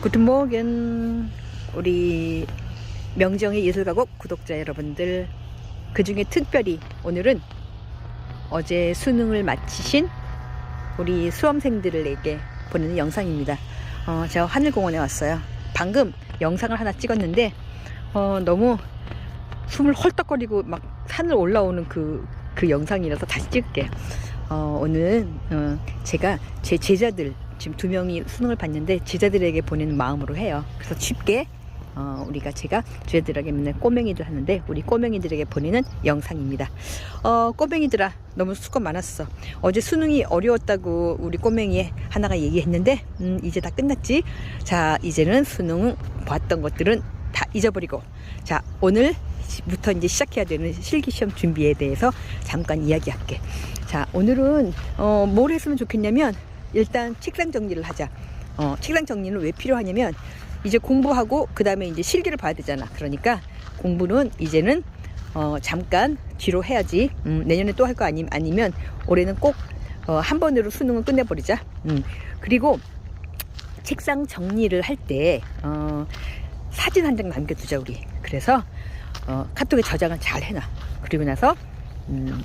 구트모겐 우리 명정의 예술가곡 구독자 여러분들 그 중에 특별히 오늘은 어제 수능을 마치신 우리 수험생들에게 보내는 영상입니다. 어, 제가 하늘공원에 왔어요. 방금 영상을 하나 찍었는데 어, 너무 숨을 헐떡거리고 막 산을 올라오는 그, 그 영상이라서 다시 찍을게요. 어, 오늘 어, 제가 제 제자들 지금 두 명이 수능을 봤는데 제자들에게 보내는 마음으로 해요. 그래서 쉽게 어, 우리가 제가 제자들에게 맨날 꼬맹이들 하는데 우리 꼬맹이들에게 보내는 영상입니다. 어, 꼬맹이들아 너무 수고 많았어. 어제 수능이 어려웠다고 우리 꼬맹이 하나가 얘기했는데 음, 이제 다 끝났지. 자 이제는 수능 봤던 것들은 다 잊어버리고 자 오늘 부터 이제 시작해야 되는 실기시험 준비에 대해서 잠깐 이야기할게. 자 오늘은 어, 뭘 했으면 좋겠냐면 일단 책상 정리를 하자. 어, 책상 정리는 왜 필요하냐면 이제 공부하고 그 다음에 이제 실기를 봐야 되잖아. 그러니까 공부는 이제는 어, 잠깐 뒤로 해야지. 음, 내년에 또 할 거 아니, 아니면 올해는 꼭 어, 한 번으로 수능을 끝내버리자. 음, 그리고 책상 정리를 할 때 어, 사진 한 장 남겨두자 우리. 그래서 어, 카톡에 저장을 잘 해놔. 그리고 나서 음,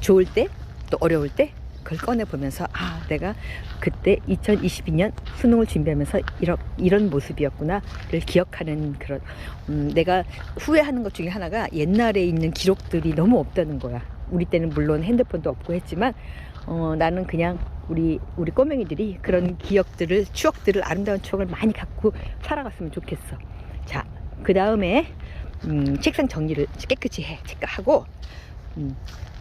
좋을 때 또 어려울 때 그걸 꺼내 보면서 아 내가 그때 2022년 수능을 준비하면서 이런 이런 모습이었구나를 기억하는 그런 음, 내가 후회하는 것 중에 하나가 옛날에 있는 기록들이 너무 없다는 거야. 우리 때는 물론 핸드폰도 없고 했지만 어, 나는 그냥 우리 우리 꼬맹이들이 그런 기억들을 추억들을 아름다운 추억을 많이 갖고 살아갔으면 좋겠어. 자, 그 다음에 음, 책상 정리를 깨끗이 해, 체크하고 음,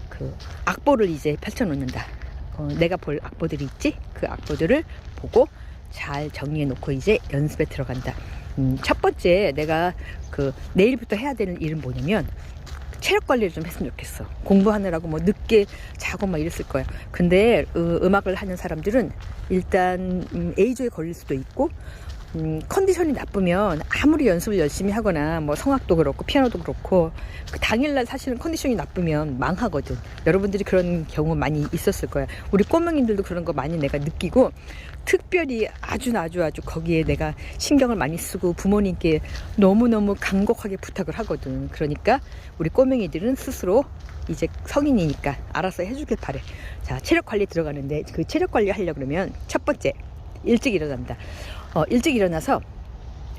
그 악보를 이제 펼쳐놓는다. 어, 내가 볼 악보들이 있지? 그 악보들을 보고 잘 정리해 놓고 이제 연습에 들어간다. 음, 첫 번째 내가 그 내일부터 해야 되는 일은 뭐냐면 체력 관리를 좀 했으면 좋겠어. 공부하느라고 뭐 늦게 자고 막 이랬을 거야. 근데 어, 음악을 하는 사람들은 일단 음, A조에 걸릴 수도 있고 음, 컨디션이 나쁘면 아무리 연습을 열심히 하거나 뭐 성악도 그렇고 피아노도 그렇고 그 당일날 사실은 컨디션이 나쁘면 망하거든. 여러분들이 그런 경우 많이 있었을 거야. 우리 꼬맹이들도 그런 거 많이 내가 느끼고 특별히 아주 아주 아주 거기에 내가 신경을 많이 쓰고 부모님께 너무너무 간곡하게 부탁을 하거든. 그러니까 우리 꼬맹이들은 스스로 이제 성인이니까 알아서 해주길 바래. 자, 체력 관리 들어가는데 그 체력 관리 하려고 그러면 첫 번째 일찍 일어난다. 어, 일찍 일어나서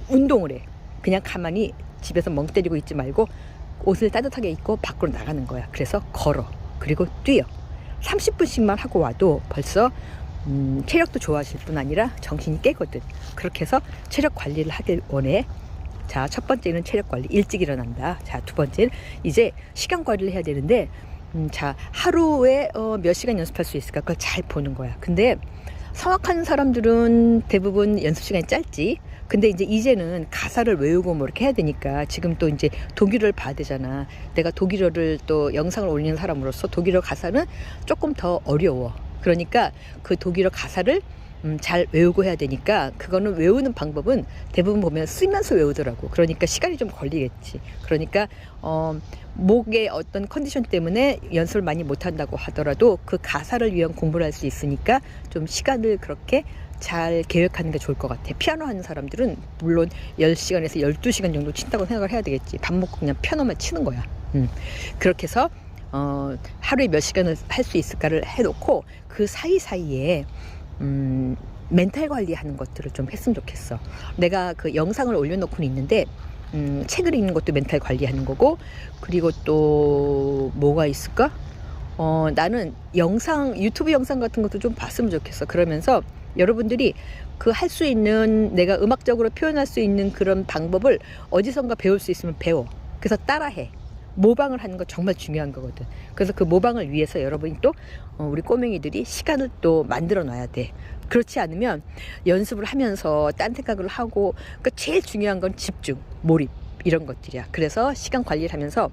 운동을 해. 그냥 가만히 집에서 멍 때리고 있지 말고 옷을 따뜻하게 입고 밖으로 나가는 거야. 그래서 걸어. 그리고 뛰어. 30분씩만 하고 와도 벌써 음, 체력도 좋아질 뿐 아니라 정신이 깨거든. 그렇게 해서 체력 관리를 하길 원해. 자, 첫 번째는 체력 관리. 일찍 일어난다. 자, 두 번째는 이제 시간 관리를 해야 되는데, 음, 자, 하루에 어, 몇 시간 연습할 수 있을까? 그걸 잘 보는 거야. 근데 성악하는 사람들은 대부분 연습 시간이 짧지. 근데 이제 이제는 가사를 외우고 뭐 이렇게 해야 되니까 지금 또 이제 독일어를 봐야 되잖아. 내가 독일어를 또 영상을 올리는 사람으로서 독일어 가사는 조금 더 어려워. 그러니까 그 독일어 가사를 음, 잘 외우고 해야 되니까 그거는 외우는 방법은 대부분 보면 쓰면서 외우더라고. 그러니까 시간이 좀 걸리겠지. 그러니까 어, 목의 어떤 컨디션 때문에 연습을 많이 못 한다고 하더라도 그 가사를 위한 공부를 할 수 있으니까 좀 시간을 그렇게 잘 계획하는 게 좋을 것 같아. 피아노 하는 사람들은 물론 10시간에서 12시간 정도 친다고 생각을 해야 되겠지. 밥 먹고 그냥 피아노만 치는 거야. 음. 그렇게 해서 어, 하루에 몇 시간을 할 수 있을까를 해놓고 그 사이사이에 음, 멘탈 관리하는 것들을 좀 했으면 좋겠어. 내가 그 영상을 올려놓고는 있는데 음, 책을 읽는 것도 멘탈 관리하는 거고 그리고 또 뭐가 있을까? 어, 나는 영상 유튜브 영상 같은 것도 좀 봤으면 좋겠어. 그러면서 여러분들이 그 할 수 있는 내가 음악적으로 표현할 수 있는 그런 방법을 어디선가 배울 수 있으면 배워. 그래서 따라해. 모방을 하는 거 정말 중요한 거거든. 그래서 그 모방을 위해서 여러분이 또 어, 우리 꼬맹이들이 시간을 또 만들어 놔야 돼. 그렇지 않으면 연습을 하면서 딴 생각을 하고 그러니까 제일 중요한 건 집중, 몰입 이런 것들이야. 그래서 시간 관리를 하면서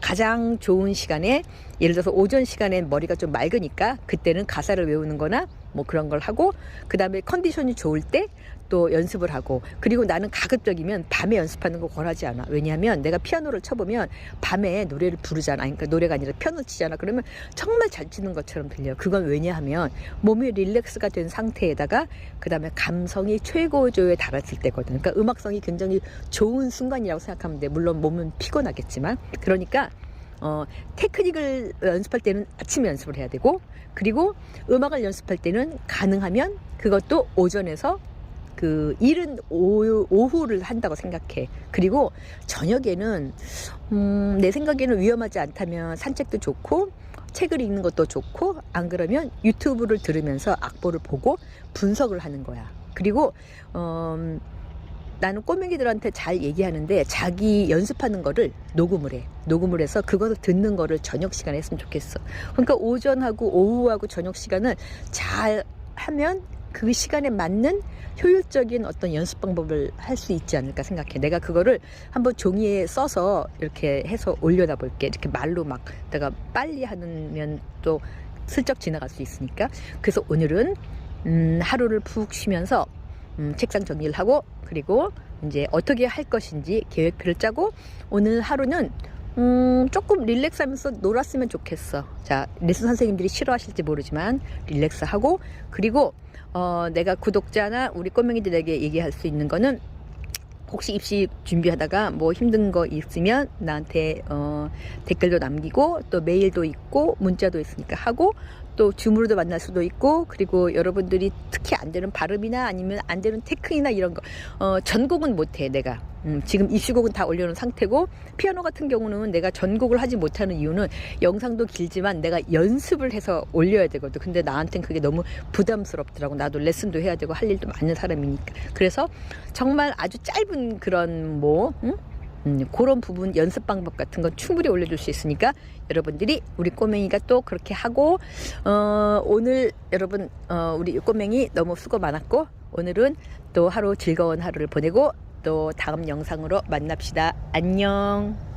가장 좋은 시간에 예를 들어서 오전 시간에 머리가 좀 맑으니까 그때는 가사를 외우는 거나 뭐 그런 걸 하고 그 다음에 컨디션이 좋을 때 또 연습을 하고 그리고 나는 가급적이면 밤에 연습하는 거 권하지 않아. 왜냐하면 내가 피아노를 쳐보면 밤에 노래를 부르잖아. 그러니까 노래가 아니라 피아노 치잖아. 그러면 정말 잘 치는 것처럼 들려 그건 왜냐하면 몸이 릴렉스가 된 상태에다가 그 다음에 감성이 최고조에 달았을 때거든. 그러니까 음악성이 굉장히 좋은 순간이라고 생각하면 돼. 물론 몸은 피곤하겠지만. 그러니까 어, 테크닉을 연습할 때는 아침에 연습을 해야 되고 그리고 음악을 연습할 때는 가능하면 그것도 오전에서 그 이른 오후, 오후 를 한다고 생각해. 그리고 저녁에는 음, 내 생각에는 위험하지 않다면 산책도 좋고 책을 읽는 것도 좋고 안 그러면 유튜브를 들으면서 악보를 보고 분석을 하는 거야. 그리고 음, 나는 꼬맹이들한테 잘 얘기하는데 자기 연습하는 거를 녹음을 해. 녹음을 해서 그것을 듣는 거를 저녁 시간에 했으면 좋겠어. 그러니까 오전하고 오후하고 저녁 시간을 잘 하면 그 시간에 맞는 효율적인 어떤 연습 방법을 할 수 있지 않을까 생각해. 내가 그거를 한번 종이에 써서 이렇게 해서 올려다 볼게. 이렇게 말로 막 내가 빨리 하면 또 슬쩍 지나갈 수 있으니까. 그래서 오늘은 음, 하루를 푹 쉬면서 음, 책상 정리를 하고 그리고 이제 어떻게 할 것인지 계획표를 짜고 오늘 하루는 음, 조금 릴렉스 하면서 놀았으면 좋겠어. 자, 레슨 선생님들이 싫어하실지 모르지만 릴렉스 하고 그리고 어, 내가 구독자나 우리 꼬맹이들에게 얘기할 수 있는 거는 혹시 입시 준비하다가 뭐 힘든 거 있으면 나한테 어, 댓글도 남기고 또 메일도 있고 문자도 있으니까 하고 또 줌으로도 만날 수도 있고 그리고 여러분들이 특히 안 되는 발음이나 아니면 안 되는 테크닉이나 이런 거 어, 전곡은 못해 내가. 음, 지금 입시곡은 다 올려놓은 상태고 피아노 같은 경우는 내가 전곡을 하지 못하는 이유는 영상도 길지만 내가 연습을 해서 올려야 되거든. 근데 나한텐 그게 너무 부담스럽더라고. 나도 레슨도 해야 되고 할 일도 많은 사람이니까. 그래서 정말 아주 짧은 그런 뭐 응? 음, 그런 부분 연습 방법 같은 건 충분히 올려줄 수 있으니까 여러분들이 우리 꼬맹이가 또 그렇게 하고 어, 오늘 여러분 어, 우리 꼬맹이 너무 수고 많았고 오늘은 또 하루 즐거운 하루를 보내고 또 다음 영상으로 만납시다. 안녕.